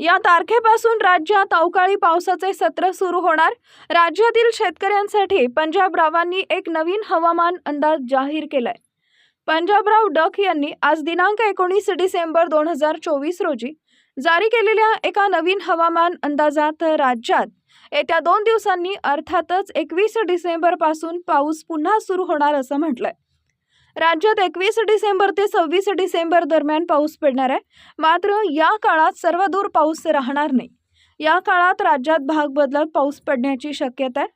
या तारखेपासून राज्यात अवकाळी पावसाचे सत्र सुरू होणार. राज्यातील शेतकऱ्यांसाठी पंजाबरावांनी एक नवीन हवामान अंदाज जाहीर केलाय. पंजाबराव डक यांनी आज दिनांक एकोणीस डिसेंबर दोन हजार चोवीस रोजी जारी केलेल्या एका नवीन हवामान अंदाजात राज्यात येत्या दोन दिवसांनी अर्थातच एकवीस डिसेंबरपासून पाऊस पुन्हा सुरू होणार असं म्हटलंय. राज्यात एकवीस डिसेंबर ते सव्वीस डिसेंबर दरम्यान पाऊस पडणार आहे. मात्र या काळात सर्वदूर पाऊस राहणार नाही. या काळात राज्यात भाग बदलत पाऊस पडण्याची शक्यता आहे.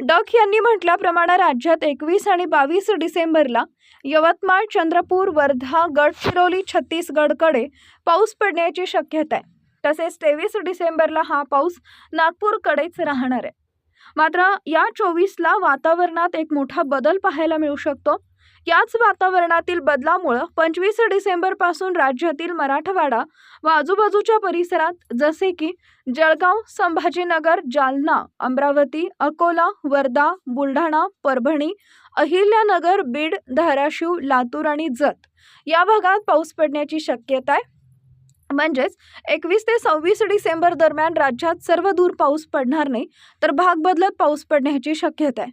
डक यांनी म्हटल्याप्रमाणे राज्यात एकवीस आणि बावीस डिसेंबरला यवतमाळ चंद्रपूर वर्धा गडचिरोली छत्तीसगडकडे पाऊस पडण्याची शक्यता आहे. तसेच तेवीस डिसेंबरला हा पाऊस नागपूरकडेच राहणार आहे. मात्र या चोवीसला वातावरणात एक मोठा बदल पाहायला मिळू शकतो. याच वातावरणातील बदलामुळं पंचवीस डिसेंबरपासून राज्यातील मराठवाडा व आजूबाजूच्या परिसरात जसे की जळगाव संभाजीनगर जालना अमरावती अकोला वर्धा बुलढाणा परभणी अहिल्यानगर बीड धाराशिव लातूर आणि जत या भागात पाऊस पडण्याची शक्यता आहे. म्हणजेच एकवीस ते सव्वीस डिसेंबर दरम्यान राज्यात सर्व दूर पाऊस पडणार नाही तर भाग बदलत पाऊस पडण्याची शक्यता आहे.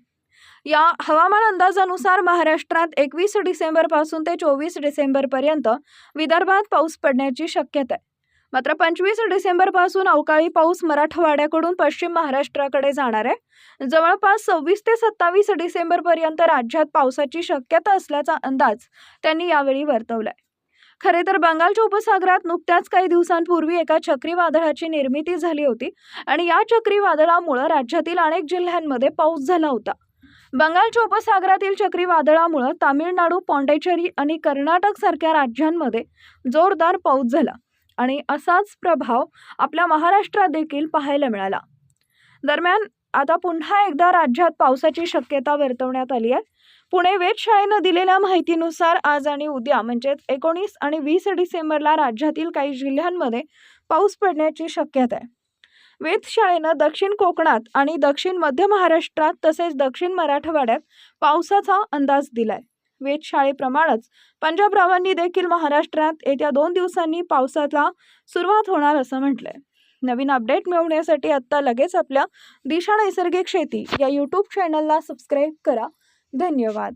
या हवामान अंदाजानुसार महाराष्ट्रात एकवीस डिसेंबरपासून ते चोवीस डिसेंबरपर्यंत विदर्भात पाऊस पडण्याची शक्यता आहे. मात्र पंचवीस डिसेंबरपासून अवकाळी पाऊस मराठवाड्याकडून पश्चिम महाराष्ट्राकडे जाणार आहे. जवळपास सव्वीस ते सत्तावीस डिसेंबरपर्यंत राज्यात पावसाची शक्यता असल्याचा अंदाज त्यांनी यावेळी वर्तवलाय. खरे तर बंगालच्या उपसागरात नुकत्याच काही दिवसांपूर्वी एका चक्रीवादळाची निर्मिती झाली होती आणि या चक्रीवादळामुळं राज्यातील अनेक जिल्ह्यांमध्ये पाऊस झाला होता. बंगालच्या उपसागरातील चक्रीवादळामुळं तामिळनाडू पॉंडेचेरी आणि कर्नाटक सारख्या राज्यांमध्ये जोरदार पाऊस झाला आणि असाच प्रभाव आपल्या महाराष्ट्रात देखील पाहायला मिळाला. दरम्यान आता पुन्हा एकदा राज्यात पावसाची शक्यता वर्तवण्यात आली आहे. पुणे वेधशाळेनं दिलेल्या माहितीनुसार आज आणि उद्या म्हणजेच एकोणीस आणि वीस डिसेंबरला राज्यातील काही जिल्ह्यांमध्ये पाऊस पडण्याची शक्यता आहे. वेधशाळेनं दक्षिण कोकणात आणि दक्षिण मध्य महाराष्ट्रात तसेच दक्षिण मराठवाड्यात पावसाचा अंदाज दिलाय. वेधशाळेप्रमाणेच पंजाबरावांनी देखील महाराष्ट्रात येत्या दोन दिवसांनी पावसाला सुरुवात होणार असं म्हटलंय. नवीन अपडेट मिळवण्यासाठी आत्ता लगेच आपल्या दिशा नैसर्गिक शेती या यूट्यूब चॅनलला सबस्क्राईब करा. धन्यवाद.